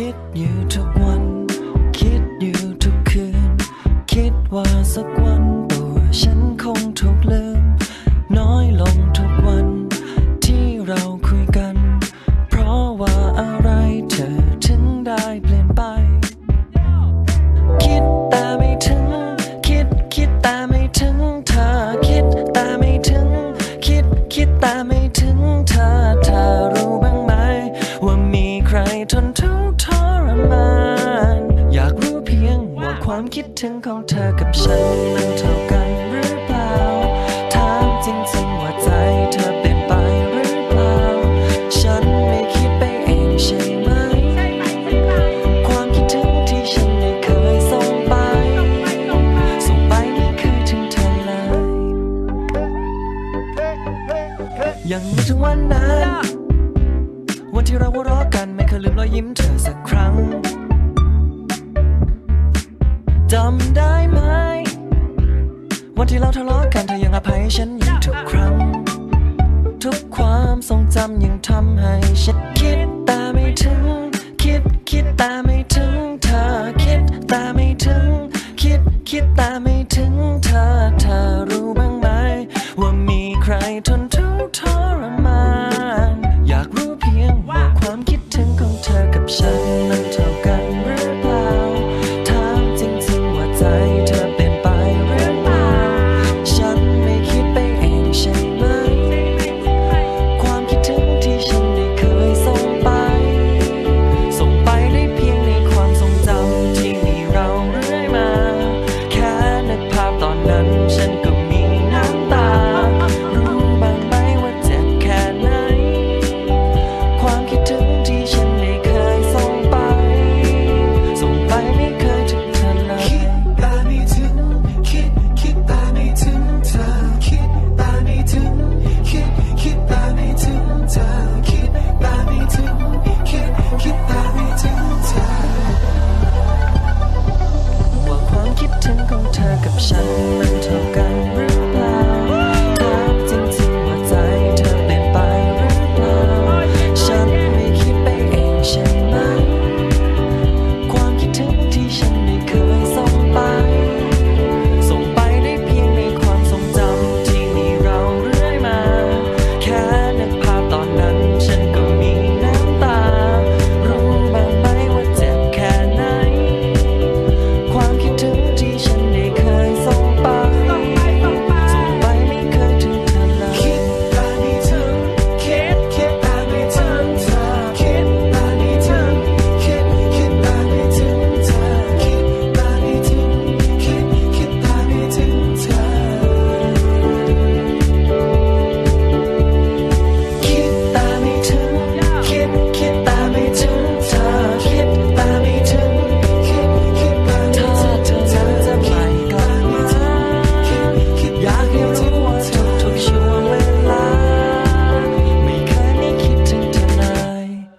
คิดอยู่ทุกวัน คิดอยู่ทุกคืน คิดว่าสักวันตัวฉันคงถูกลืม น้อยลง ความคิดถึงของเธอกับฉันมันเท่ากันหรือเปล่า ถามจริงๆว่าใจเธอเปลี่ยนไปหรือเปล่า ฉันไม่คิดไปเองใช่ไหม ความคิดถึงที่ฉันได้เคยส่งไป ส่งไปไม่เคยถึงเธอเลย ยังนึกถึงวันนั้น วันที่เราหัวเราะกันไม่เคยลืมรอยยิ้มเธอสักครั้ง จำได้ไหม วันที่เราทะเลาะกันเธอยังอภัยฉันอยู่ทุกครั้ง ทุกความทรงจำยังทำให้ฉันคิดแต่ไม่ถึง คิดคิดแต่ไม่ถึงเธอ คิดแต่ไม่ถึง คิดคิดแต่ไม่ถึงเธอเธอ ฉันมันเท่ากัน